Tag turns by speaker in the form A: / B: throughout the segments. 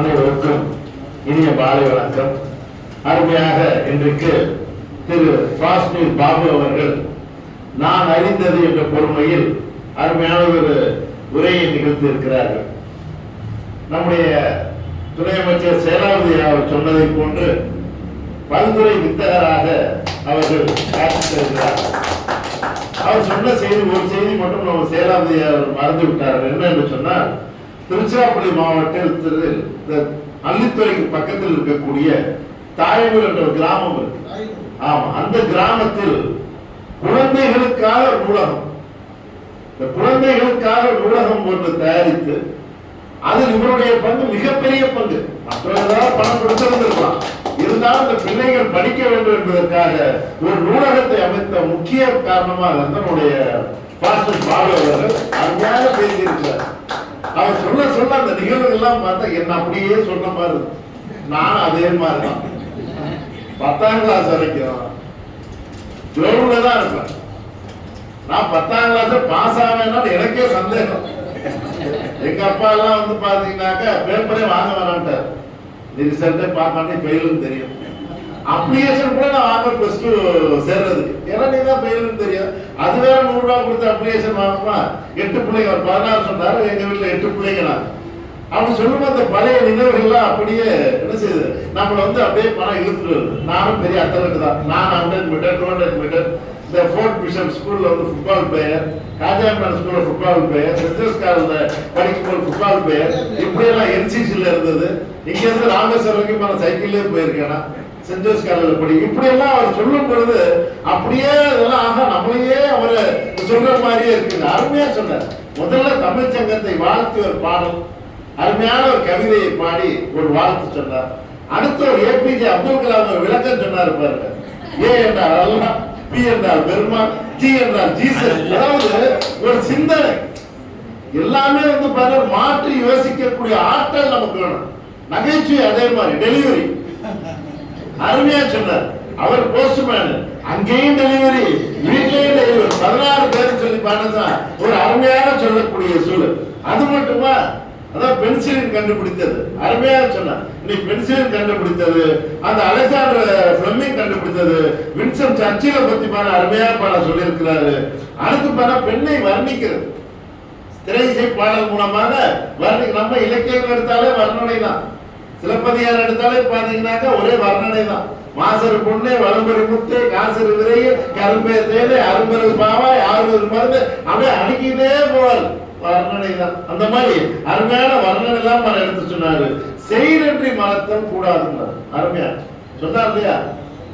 A: அனைவருக்கும் இனிய பாலை வணக்கம். அருமையாக இன்றைக்கு திரு காஷ்மீர் பாபு அவர்கள் நான் அறிந்தது என்ற பொறுமையில் அருமையான ஒரு உரையை நிகழ்த்தி இருக்கிறார்கள். நம்முடைய துணை அமைச்சர் சேனாபதி அவர் சொன்னதை போன்று பல்துறை வித்தகராக அவர்கள் காட்சி அவர் சொன்ன செய்தி ஒரு செய்தி மட்டும் நம்ம சேனாபதி அவர் மறந்து விட்டார்கள் என்ன என்று சொன்னால் திருச்சிராப்பள்ளி மாவட்டத்தில் அள்ளித்துறைக்கு பக்கத்தில் இருக்கக்கூடிய தாயனூர் என்ற கிராமம் இருக்கு. ஆமா அந்த கிராமத்தில் குழந்தைகளுக்காக நூலகம். இந்த குழந்தைகளுக்காக நூலகம் ஒன்று தயாரித்து அதில் இவருடைய பங்கு மிகப்பெரிய பங்கு. மற்றவர்களால் பணம் கொடுத்திருந்திருக்கலாம். இருந்தாலும் இந்த பிள்ளைகள் படிக்க வேண்டும் என்பதற்காக ஒரு நூலகத்தை அமைத்த முக்கிய காரணமாக நம்முடைய பாஸ்டர் பாலு அவர்கள் அருமையாக பேசியிருக்கிறார். அவர் சொல்ல சொல்ல அந்த நிகழ்வுகள்லாம் பார்த்தா என்ன அப்படியே சொன்ன மாதிரி நானும் அதே மாதிரி தான் பத்தாம் கிளாஸ் வரைக்கும். ஜோன்ல தான் இருப்பேன். நான் பத்தாம் கிளாஸ் பாஸ் ஆவேன்னு எனக்கே சந்தேகம். எங்க அப்பா எல்லாம் வந்து பாத்தீங்கன்னாக்க பேப்பரே வாங்க வேணான்ட்டார் நீ ரிசல்ட்டே பார்க்காண்டே ஃபெயிலுன்னு தெரியும். அப்ளிகேஷன் கூட நான் வாங்க ப்ளஸ் டூ சேர்றதுக்கு ஏன்னா நீ தான் ஃபெயிலுன்னு தெரியும். அது வேற நூறு ரூபா கொடுத்து அப்ளிகேஷன் வாங்கணுமா எட்டு பிள்ளைங்க ஒரு பதினாறு சொன்னாரு எங்க வீட்டுல எட்டு பிள்ளைங்க நான் அப்படி சொல்லும்போது அந்த பழைய நினைவுகள்லாம் அப்படியே என்ன செய்யுது? நம்மளை வந்து அப்படியே பணம் இழுத்துட்டு வருது. நானும் பெரிய அத்தலட்டு தான். நான் hundred metre two hundred metre இந்த ஃபோர்ட் பிஷப் ஸ்கூல்ல வந்து ஃபுட்பால் பிளேயர் ராஜாமன் ஸ்கூல்ல ஃபுட்பால் பிளேயர் சென்ட்ரஸ் காலேஜ்ல படிக்கும்போது ஃபுட்பால் பிளேயர் இப்படியெல்லாம் என்சிசியில் இருந்தது. இங்க இருந்து ராமேஸ்வரம் வரைக்கும் நான் சைக்கிள்லேயே போயிருக்கேன்னா நான். சென்ட் படி. இப்படி எல்லாம் அவர் சொல்லும் பொழுது அப்படியே இதெல்லாம் ஆகா நம்மளையே அவர் சொல்ற மாதிரியே இருக்குங்க அருமையா சொன்னார். முதல்ல தமிழ் சங்கத்தை வாழ்த்து ஒரு பாடல் அருமையான ஒரு கவிதையை பாடி ஒரு வாழ்த்து சொன்னார். அடுத்து ஒரு ஏபிஜே அப்துல் கலாம் ஒரு விளக்கம் சொன்னார் பாருங்க. ஏ என்றால் அல்லா பி என்றால் பெருமான் டி என்றால் ஜீசஸ். அதாவது ஒரு சிந்தனை. எல்லாமே வந்து பாருங்க மாற்றி யோசிக்கக்கூடிய ஆற்றல் நமக்கு வேணும். நகைச்சுவை அதே மாதிரி டெலிவரி. அருமையா சொன்னார் அவர் போஸ்ட்மேன் அங்கேயும் டெலிவரி வீட்லயும் டெலிவரி பதினாறு பேர் சொல்லி பண்ணதான் ஒரு அருமையாக சொல்லக்கூடிய சூழல். அது மட்டுமா? அதான் பென்சிலின் கண்டுபிடித்தது. அருமையாக சொன்னார். இன்னைக்கு பென்சிலின் கண்டுபிடித்தது அந்த அலெக்சாண்டர் ஃபிளமிங் கண்டுபிடித்தது வின்சன் சர்ச்சில பத்தி பாட அருமையாக பாட சொல்லியிருக்கிறாரு. அடுத்து பாட பெண்ணை வர்ணிக்கிறது. திரையிசை பாடல் மூலமாக வர்ணி நம்ம இலக்கியம் எடுத்தாலே வர்ணனை தான் சிலப்பதிகாரம் எடுத்தாலே பாத்தீங்கன்னாக்கா ஒரே வர்ணனை தான் மாசரு பொண்ணே வளம்பெரு முத்தே காசரு விரைய கரும்பே தேவை அரும்பெரு பாவாய் ஆறுவது மருந்து அப்படியே அடிக்கிட்டே போவார். வர்ணனை தான் அந்த மாதிரி அருமையான வர்ணனை எல்லாம் எடுத்து சொன்னாரு. செயலன்றி மறத்தல் கூடாதுன்னாரு அருமையா? சொன்னார் இல்லையா?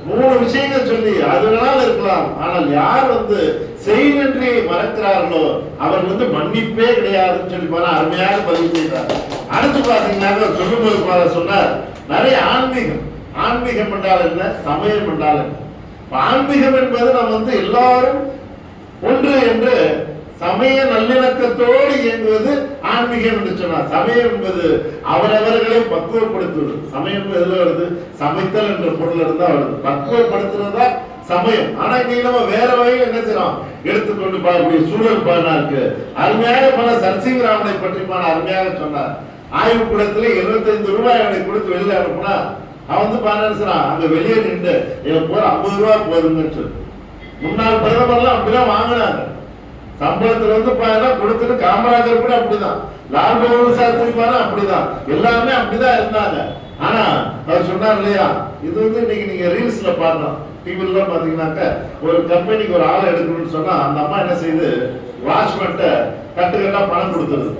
A: மூணு விஷயங்கள் சொல்லி அது வேணாலும் இருக்கலாம். ஆனால் யார் வந்து செய்நன்றி மறக்கிறார்களோ அவர் வந்து மன்னிப்பே கிடையாதுன்னு சொல்லி போனா அருமையாக பதிவு செய்தார் அடுத்து பாத்தீங்கன்னா சொல்லும்போது சொன்னார் நிறைய ஆன்மீகம். ஆன்மீகம் என்றால் என்ன? சமயம் என்றால் என்ன? ஆன்மீகம் என்பது நம்ம வந்து எல்லாரும் ஒன்று என்று சமய நல்லிணக்கத்தோடு இயங்குவது ஆன்மீகம் என்று சொன்னார். சமயம் என்பது அவரவர்களை பக்குவப்படுத்துவது. சமயம் எதுல வருது? சமைத்தல் என்ற பொருள் இருந்தா வருது. பக்குவப்படுத்துறதா சமயம். ஆனா இன்னைக்கு நம்ம வேற வகையில் என்ன செய்யறோம்? எடுத்துக்கொண்டு பார்க்கக்கூடிய சூழல் பாருனா இருக்கு அருமையாக பல சர்சிங்கராமனை பற்றி பான அருமையாக சொன்னார். ஆய்வு கூடத்துல 75 ரூபாய் அவனை கொடுத்து வெளியில அனுப்புனா அவன் வந்து பாருன்னா அங்க வெளியே நின்று எனக்கு போற ஐம்பது ரூபாய் போதுங்கன்னு சொல்லு. முன்னாள் பிரதமர்லாம் அப்படிதான் வாங்கினாங்க. சம்பளத்துல இருந்து பாருங்க கொடுத்துட்டு காமராஜர் கூட அப்படிதான். லால் பகதூர் சாஸ்திரி பாரு அப்படிதான். எல்லாமே அப்படிதான் இருந்தாங்க. ஆனா அவர் சொன்னார் இல்லையா இது வந்து இன்னைக்கு நீங்க ரீல்ஸ்ல பாருங்க. டிவில பாத்தீங்கன்னாக்க ஒரு கம்பெனிக்கு ஒரு ஆளை எடுக்கணும்னு சொன்னா அந்த அம்மா என்ன செய்யுது வாட்ச்மேன்ட்ட கட்டுக்கட்டா பணம் கொடுத்துருது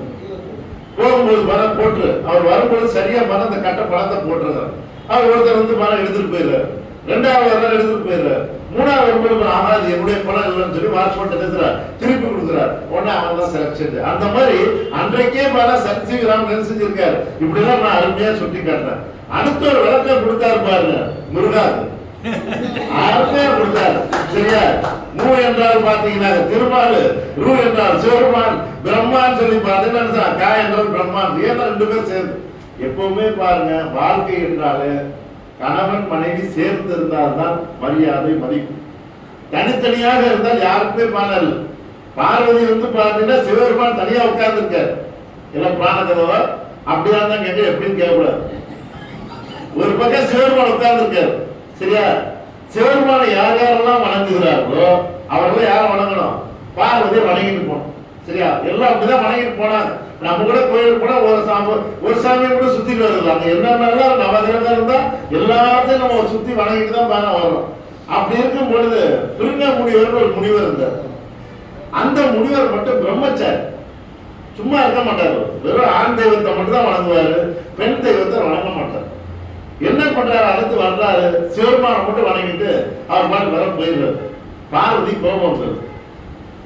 A: போகும்போது பணம் போட்டு அவர் வரும்போது சரியா பணம் அந்த கட்ட பணத்தை போட்டுருக்காரு. அவர் ஒருத்தர் வந்து பணம் எடுத்துட்டு போயிடுறாரு. ரெண்டாவது எடுத்துட்டு போயிடுறாரு. மூணாவது வரும்போது ஆகாது என்னுடைய பணம் இல்லைன்னு சொல்லி வாட்ச்மேன் பேசுறார். திருப்பி கொடுக்குறார். உடனே அவன் தான் செலக்ஷன் அந்த மாதிரி அன்றைக்கே பணம் சக்திகிராம் செஞ்சிருக்காரு. இப்படி எல்லாம் நான் அருமையா சுட்டி காட்டுறேன். அடுத்த ஒரு விளக்கம் கொடுத்தாரு பாருங்க முருகாது. அருமையா கொடுத்தாரு. சரியா? மூ என்றால் பாத்தீங்கன்னா திருமால் ரூ என்றால் சிவருமான் பிரம்மான்னு சொல்லி பார்த்தீங்கன்னா கா என்றால் பிரம்மான். ஏன்னா ரெண்டு பேரும் சேர்ந்து. எப்பவுமே பாருங்க வாழ்க்கை என்றாலே கணவன் மனைவி சேர்ந்து இருந்தால்தான் மரியாதை மதிப்பு தனித்தனியாக இருந்தால் யாருக்குமே பாடல் பார்வதி வந்து பார்த்தீங்கன்னா சிவபெருமான் தனியா உட்கார்ந்து இருக்காரு எல்லாம் பிராண கதவா அப்படியா தான் கேட்க எப்படின்னு கேட்கக்கூடாது. ஒரு பக்கம் சிவபெருமான் உட்கார்ந்து இருக்காரு சரியா? சிவருமானை யார் யாரெல்லாம் வணங்குகிறார்களோ அவர்கள் யாரை வணங்கணும். பார்வதியை வணங்கிட்டு போகணும். சரியா? எல்லாம் அப்படிதான் வணங்கிட்டு போனாங்க. நம்ம கூட கோயில் கூட ஒரு சாமி ஒரு சாமியை கூட சுத்திட்டு வருது. அங்க என்னென்னலாம் நவகிரகம் இருந்தா எல்லாத்தையும் நம்ம சுத்தி வணங்கிட்டு தான் பாருங்க வரோம் அப்படி இருக்கும் பொழுது பிரிங்க முனிவர் ஒரு முனிவர் இருந்தார். அந்த முனிவர் மட்டும் பிரம்மச்சாரி. சும்மா இருக்க மாட்டார். வெறும் ஆண் தெய்வத்தை மட்டும் தான் வணங்குவாரு பெண் தெய்வத்தை வணங்க மாட்டார். என்ன பண்றாரு? அடுத்து வர்றாரு. சிவருமான மட்டும் வணங்கிட்டு அவர் மாதிரி வர போயிடுறாரு. பார்வதி கோபம் வருது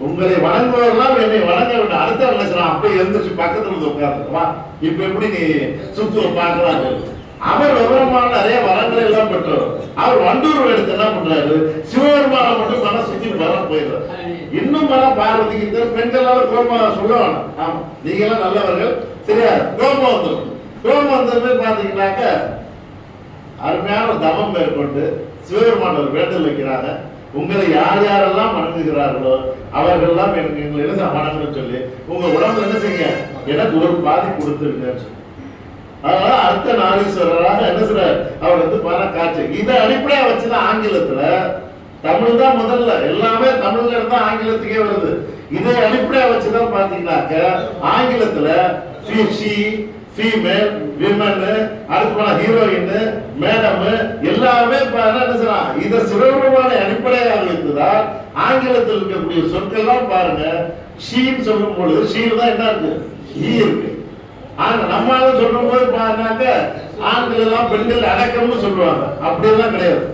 A: உங்களை வணங்குவதெல்லாம் என்னை வணங்க வேண்டும். அடுத்த என்ன செய்யலாம் அப்படியே எழுந்திரிச்சு பக்கத்துல வந்து உட்கார்ந்து இப்ப எப்படி நீ சுத்துவ பார்க்கலாரு அவர் விவரமான நிறைய வரங்களை எல்லாம் பெற்றவர். அவர் வண்டூர் எடுத்து என்ன பண்றாரு? சிவபெருமான மட்டும் மன சுத்தி வர போயிடுறாரு. இன்னும் பல பார்வதிக்கு இந்த பெண்களால கோபம் சொல்லுவாங்க. ஆமா நீங்க எல்லாம் நல்லவர்கள். சரியா? கோபம் வந்துடும் கோபம் வந்ததுமே பாத்தீங்கன்னாக்க அருமையான தவம் மேற்கொண்டு சிவபெருமான ஒரு வேண்டல் வைக்கிறாங்க. உங்களை யார் யாரெல்லாம் வணங்குகிறார்களோ அவர்கள்லாம் எனக்கு எங்களை என்ன வணங்கணும்னு சொல்லி. உங்க உடம்புல என்ன செய்யுங்க? எனக்கு ஒரு பாதி கொடுத்துருங்கன்னு சொல்லி. அதனால அர்த்த நாரீஸ்வரராக என்ன சொல்றார் அவர் வந்து பண காட்சி இதை அடிப்படையா வச்சுதான் ஆங்கிலத்துல தமிழ் தான் முதல்ல. எல்லாமே தமிழ்ல இருந்து தான் ஆங்கிலத்துக்கே வருது. இதை அடிப்படையா வச்சுதான் பாத்தீங்கன்னாக்க ஆங்கிலத்துல ஃபீமேல் விமன் அடுத்து போன ஹீரோயின் மேடம் எல்லாமே இப்ப என்ன செய்யலாம் இத சிவபெருமான அடிப்படையாக இருந்ததால் ஆங்கிலத்தில் இருக்கக்கூடிய சொற்கள் தான் பாருங்க ஷீன்னு சொல்லும் பொழுது ஷீல் தான் என்ன இருக்கு? ஈ இருக்கு. ஆனா நம்மளால சொல்லும் போது பாருனாக்க ஆண்கள் எல்லாம் பெண்கள் அடக்கம்னு சொல்லுவாங்க. அப்படியெல்லாம் கிடையாது.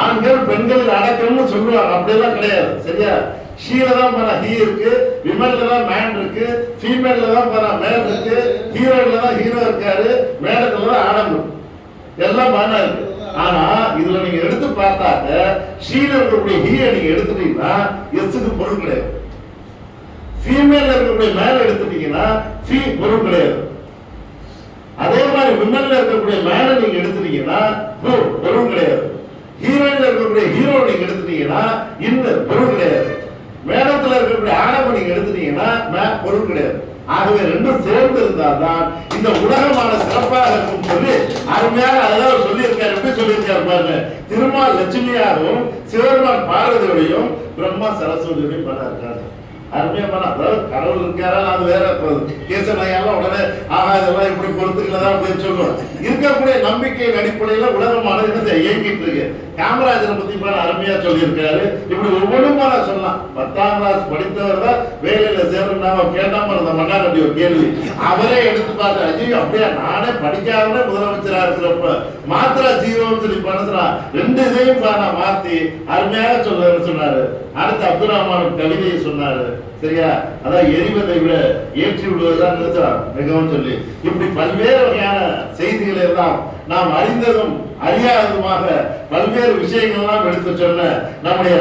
A: ஆண்கள் பெண்கள் அடக்கம்னு சொல்லுவாங்க. அப்படியெல்லாம் கிடையாது. சரியா? ஷீல தான் பாரு ஹீ இருக்கு விமல்ல தான் மேன் இருக்கு ஃபீமேல்ல தான் பாரு மேல் இருக்கு ஹீரோயின்ல தான் ஹீரோ இருக்காரு மேடத்துல தான் ஆடம் இருக்கு. எல்லாம் பானா இருக்கு ஆனா இதுல நீங்க எடுத்து பார்த்தாக்க ஷீல இருக்கக்கூடிய ஹீயை நீங்க எடுத்துட்டீங்கன்னா எஸ்ஸுக்கு பொருள் கிடையாது. ஃபீமேல்ல இருக்கக்கூடிய மேல் எடுத்துட்டீங்கன்னா ஃபீ பொருள் கிடையாது. அதே மாதிரி விமன்ல இருக்கக்கூடிய மேல நீங்க எடுத்துட்டீங்கன்னா பொருள் கிடையாது. ஹீரோயின்ல இருக்கக்கூடிய ஹீரோ நீங்க எடுத்துட்டீங்கன்னா இன்னும் பொருள் கிடையாது. மேடத்துல இருக்கக்கூடிய ஆடம்பம் நீங்க எடுத்துட்டீங்கன்னா மே பொருள் கிடையாது. ஆகவே ரெண்டும் சேர்ந்து இருந்தால்தான் இந்த உலகமான சிறப்பாக இருக்கும் சொல்லி அருமையாக அதெல்லாம் சொல்லியிருக்காரு. எப்படி சொல்லியிருக்காரு பாருங்க. திருமால் லட்சுமியாகவும் சிவருமான் பார்வதியோடையும் பிரம்மா சரஸ்வதியோடையும் பண்ண இருக்காங்க. அருமையா பண்ண. அதாவது கடவுள் இருக்காரா அது வேற கேசனையெல்லாம் உடனே ஆகா இதெல்லாம் இப்படி பொறுத்துக்கிறதா அப்படின்னு சொல்லுவோம் இருக்கக்கூடிய நம்பிக்கையின் அடிப்படையில உலகமானது என்ன இயங்கிட்டு இருக்கு. காமராஜரை பத்தி பாரு அருமையா சொல்லியிருக்காரு. இப்படி ஒவ்வொன்றும் நான் சொல்லலாம். பத்தாம் கிளாஸ் படித்தவர் தான் வேலையில சேரணும் கேட்டாம இருந்த மன்னாரடி ஒரு கேள்வி. அவரே எடுத்து பார்த்து அஜய் அப்படியே? நானே படிக்காமலே முதலமைச்சரா இருக்கிறப்ப மாத்திரா ஜீரோன்னு சொல்லி பண்ணுறா ரெண்டு இதையும் பா நான் மாத்தி அருமையாக சொல்ல சொன்னாரு. அடுத்து அப்துல் ரஹ்மான் கவிதையை சொன்னாரு. சரியா? அதான் எரிவதை விட ஏற்றி விடுவதுதான் நிறுத்தலாம். மிகவும் சொல்லி. இப்படி பல்வேறு வகையான செய்திகளை எல்லாம் நாம் அறிந்ததும் அறியாததுமாக பல்வேறு விஷயங்கள்லாம் எடுத்து சொன்ன நம்முடைய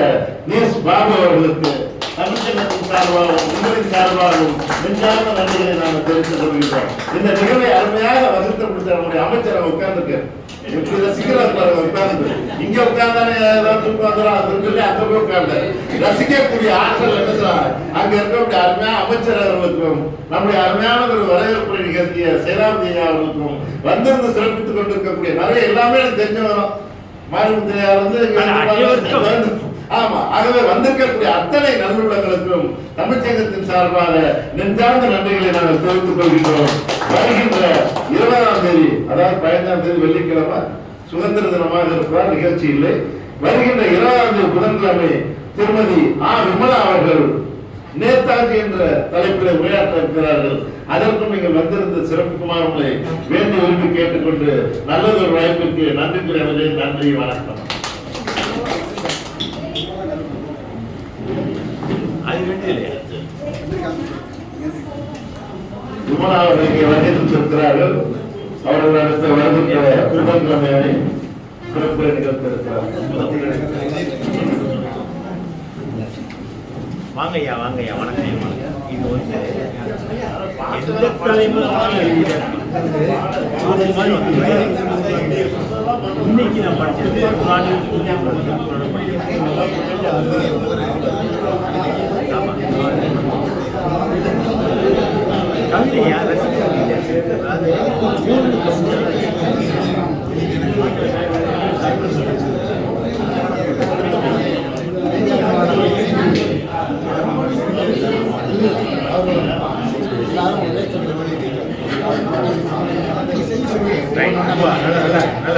A: நியூஸ் பாபு அவர்களுக்கு தமிழ்ச்சங்கத்தின் சார்பாகவும் உங்களின் சார்பாகவும் நெஞ்சார்ந்த நன்றிகளை நாம் தெரிவித்துக் கொள்கின்றோம். இந்த நிகழ்வை அருமையாக வகுத்து கொடுத்த நம்முடைய அமைச்சர் உட்கார்ந்துருக்கு ரசிக்கிறார் பாருங்க உட்கார்ந்து இங்க உட்கார்ந்தானே ஏதாவது தூக்கம் வந்துடும் சொல்லி அங்க போய் உட்கார்ந்து ரசிக்கக்கூடிய ஆட்கள் என்ன செய்றாங்க? அங்க இருக்கக்கூடிய அருமையான அமைச்சர் அவர்களுக்கும் நம்முடைய அருமையான ஒரு வரவேற்பு நிகழ்த்திய சேனாபதி ஐயா அவர்களுக்கும் வந்திருந்து சிறப்பித்துக் கொண்டிருக்கக்கூடிய நிறைய எல்லாமே எனக்கு தெரிஞ்சு வரும் வந்து ஆமா ஆகவே வந்திருக்கக்கூடிய அத்தனை நல்லுள்ளங்களுக்கும் தமிழ்ச்சங்கத்தின் சார்பாக நெஞ்சார்ந்த நன்றிகளை நாங்கள் தெரிவித்துக் கொள்கின்றோம். வருகின்ற தேதி அதாவது பதினைந்தாம் தேதி வெள்ளிக்கிழமை சுதந்திர தினமாக இருக்கிறார் நிகழ்ச்சி இல்லை. வருகின்ற இருபதாம் புதன்கிழமை திருமதி ஆ. விமலா அவர்கள் நேதாஜி என்ற தலைப்பில் உரையாற்ற இருக்கிறார்கள் அதற்கும் நீங்கள் வந்திருந்து சிறப்புக்குமார் உங்களை வேண்டி விரும்பி கேட்டுக்கொண்டு நல்லதொரு வாய்ப்பிற்கு நன்றி கூறுவதே நன்றி வணக்கம். விமலா அவர்கள் இங்கே வந்திருக்கிறார்கள் அவர்கள் அடுத்த வருகின்ற புதன்கிழமை சிறப்பு நிகழ்த்திருக்கிறார்கள்
B: வாங்க ஐயா வணக்கம் இது வந்து எந்த இன்னைக்கு படிச்சது கவிதையா ரசிக்க ரைட் நல்லா